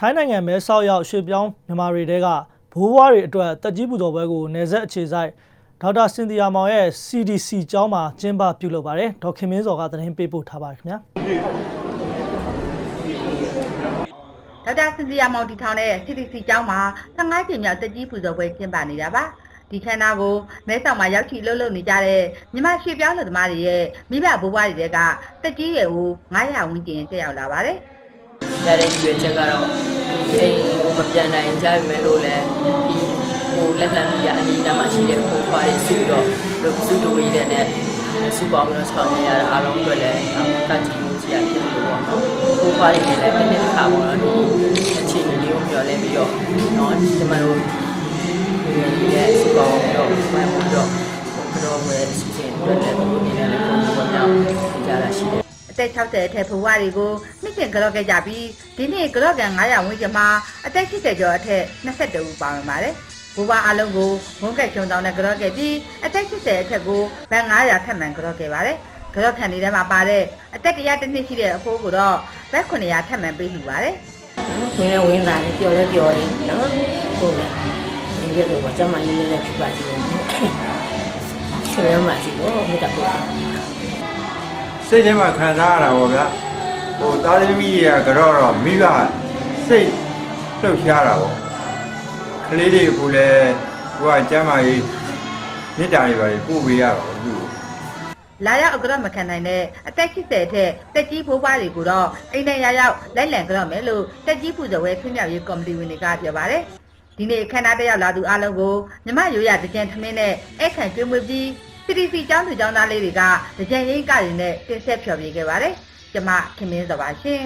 ထိုင်းနိုင်ငံမဲဆောက်ရောက်ရွှေပြောင်းမြန်မာတွေတဲကဘိုးဘွားတွေအတွက်တက်ကြီးပူဇော်ပွဲကိုနေဆက်အခြေဆိုင်ဒေါက်တာစင်တီယာမောင်ရဲ့ CDC ကျောင်းမှာကျင်းပပြုလုပ်ပါတယ်ဒေါက်ခင်မင်းစောကသတင်းပေးပို့ထားပါတယ်ခင်ဗျာဒေါက်တာစင်စီယာမောင်တီထောင်တဲ့ CDC ကျောင်းမှာ15ကြိမ်မြောက်တက်ကြီးပူဇော်ပွဲကျင်းပနေတာပါဒီခန်းနာကိုမဲဆောက်မှာရောက်ချီလှုပ်လှုပ်နေကြတဲ့မြန်မာရွှေပြောင်းလူသမားတွေရဲ့မိဘဘိုးဘွားတွေကတက်ကြီးရဲ့ကို900ဝန်းကျင်တက်ရောက်လာပါတယ် ရတဲ့ရွေချက်ကတော့အိမ်ကိုမပြန်နိုင်ကြပြီမဲ့လို့လည်းဒီဟိုလက်ခံပြအနီးနားမှာရှိတဲ့ဟိုပါရီစုတော့လို့စုတို့ရတဲ့နဲ့စုပေါင်းလို့ဆောင်နေရတာအားလုံးအတွက်လည်းကတ်ချင်လို့ရှိရဖြစ်လို့ပေါ့နော်ဟိုပါရီနဲ့လည်းတစ်ခါပေါ့နော်ဒီအခြေအနေလေးကိုပြောလဲပြီးတော့နော်ဒီမှာတို့ဒီရဲ့စုပေါင်းတော့မှန်ပြီးတော့ကတော့ပဲစီစဉ်အတွက်လည်းဒီနေ့လည်းပုံပေါ်ကြောင်းကြတာရှိတယ်အ သက်60အထက်ဘိုးဘွားတွေကိုနှစ်ကျင်ကြော့ခဲ့ကြပြီးဒီနေ့ကြော့ကန်900ဝန်းကျင်မှာအသက်80ကျော်အထက်22ဦးပါဝင်ပါတယ်ဘိုးဘွားအလုံးကိုဝန်ကက်ချုံတောင်းနဲ့ကြော့ခဲ့ပြီးအသက်80အထက်ကိုဗန်900ထပ်မံကြော့ခဲ့ပါတယ်ကြော့ခံနေတဲ့မှာပါတဲ့အသက်100တစ်နှစ်ရှိတဲ့အဖိုးကိုတော့ဗက်900ထပ်မံပေးလှူပါတယ်ဝင်လဲဝင်လာတယ်ပျော်လဲပျော်တယ်နော်ဟုတ်လားဒီရက်တော့ကျမလေးလေးလည်းဖြစ်ပါစီတယ်ဆွေရမှာစီတော့မိတာပေါ့ စိတ်ထဲမှာခံစားရတာပေါ့ဗျာဟိုသားသမီးတွေကကတော့တော့မိဘစိတ်လှုပ်ရှားတာပေါ့ကလေးတွေကလည်းဟိုကကျမ်းမာရေးမေတ္တာတွေပါပို့ပေးရတာပေါ့သူ့ကိုလာရောက်အကြတော့မခံနိုင်တဲ့အသက်80အထက်တက်ကြီးဘိုးဘွားတွေကိုတော့အိမ်နဲ့ရရောက်လိုက်လံကြတော့မယ်လို့တက်ကြီးပူဇော်ဝဲဆွေးမြောက်ရေးကော်မတီဝင်တွေကပြောပါတယ်ဒီနေ့အခမ်းအနားတက်ရောက်လာသူအားလုံးကိုမြမရိုးရတကြံထမင်းနဲ့အခန့်ကျွေးမွေးပြီး CDC ကျောင်းသူကျောင်းသားလေးတွေကတကြံရင်းကတွေနဲ့တင်ဆက်ဖျော်ဖြေခဲ့ပါတယ်ကျမခင်မင်းစောပါရှင်